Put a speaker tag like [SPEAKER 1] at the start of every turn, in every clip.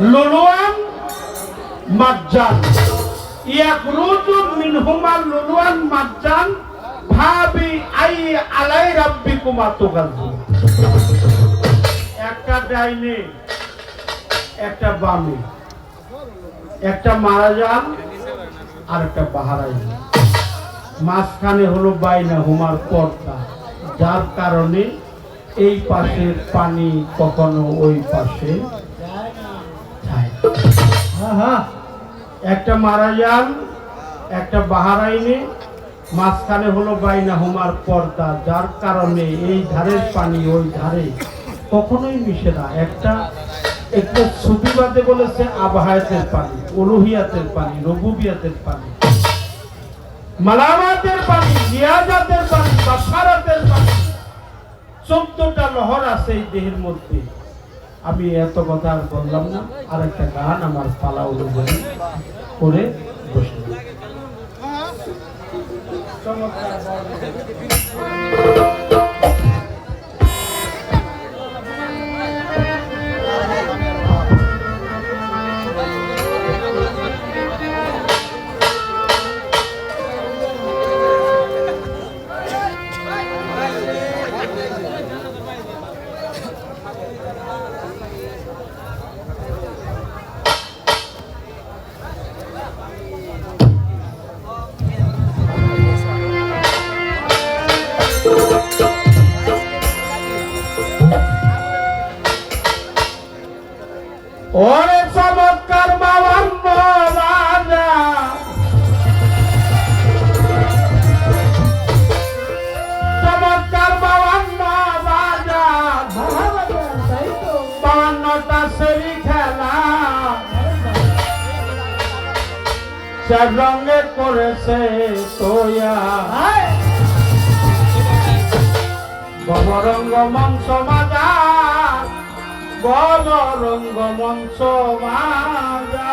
[SPEAKER 1] লুলুয়ান মাজ্জান। ইয়াখরুজু মিনহুমা লুলুয়ান মাজ্জান, ভাবি আই আলাই রাব্বিকুমা তুগাজ্জু। একটা ডাইনে, একটা বামে, একটা মারা যান, আর একটা বাহারাই মাঝখানে হলো বাইনা হুমার পর্দা। যার কারণে এই পাশের পানি কখনো ওই পাশে একটা মারা যান, একটা বাহারাইনে মাঝখানে হলো বাইনা হুমার পর্দা, যার কারণে এই ধারের পানি ওই ধারে কখনোই মিশে না। একটা একটু সুবিবাদে বলেছে আবহায়াতের পানি, উলুহিয়াতের পানি, রবুবিয়াতের পানি, মালামাতের পানি রিয়াজাতের পানি বাসারাতের পানি, চোদ্দটা লহর আছে এই দেহের মধ্যে। আমি এত কথা বললাম না আর একটা গান আমার পালা অনুযায়ী করে বসে। ওরে চমৎকার বাবান্ন রাজা চমৎকার বাবান্ন রাজা বাবান্নটা সেরি খেলা। চার রঙে করেছে তোয়া। বমরঙ্গ মঞ্চ মাজা। বমরঙ্গ মঞ্চ মাজা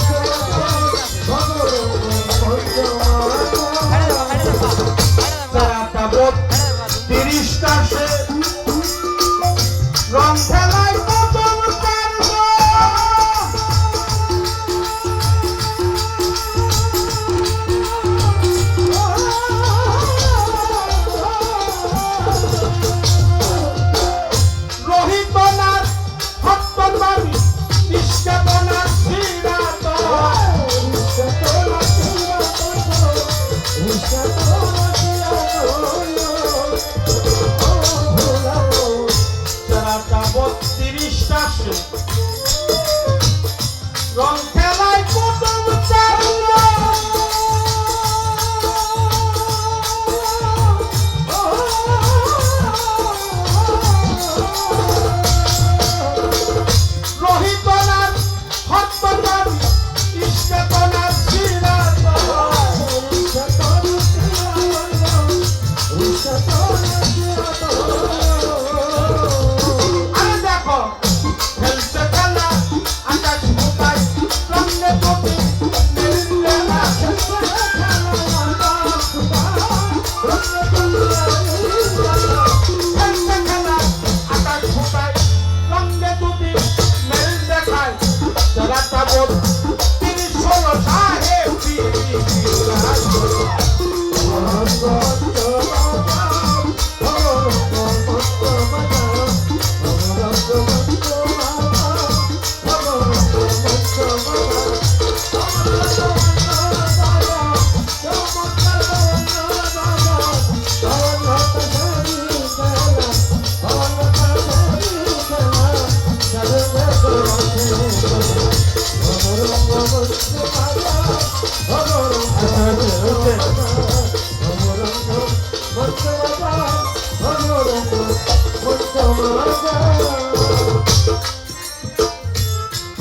[SPEAKER 1] চারাটা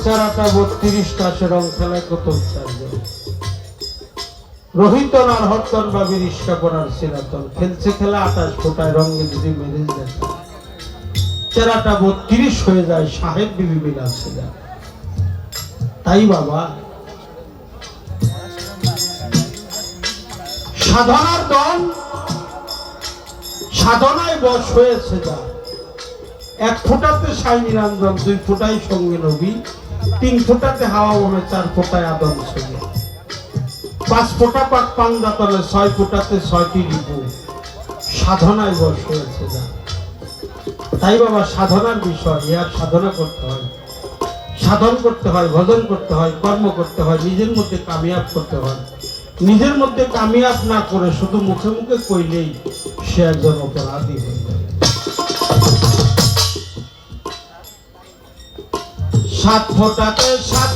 [SPEAKER 1] চারাটা বত্রিশটা খেলায় কত চারজন রোহিতনার হরতন বা বিরিষ্কা করার সিরাতন। খেলছে খেলা আকাশ ফোটায় রঙে যদি মেরে দেখা চেরাটা বত্রিশ হয়ে যায়, সাহেব বিবি সিরা তাই বাবা সাধনার দল সাধনায় বশ হয়েছে যা। এক ফোঁটাতে সাই নিরঞ্জন, দুই ফোঁটাই সঙ্গে নবী, তিন ফোঁটাতে হাওয়া বমে চার ফোঁটায় আদম সঙ্গে পাঁচ ফোঁটা পাক পাঙ্গা তলে, ছয় ফোঁটাতে ছয়টি রিপু। সাধনায় বশ হয়েছে যা। তাই বাবা, সাধনার বিষয় ইয়ার সাধনা করতে হয়। সাধন করতে হয়, ভজন করতে হয়, কর্ম করতে হয়, নিজের মধ্যে কামিয়াব করতে হয়। নিজের মধ্যে কামিয়াব না করে শুধু মুখে মুখে কইলেই সে একজন অপরাধী হয়ে যাবে। সাত ফোটাতে সাত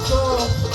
[SPEAKER 1] মা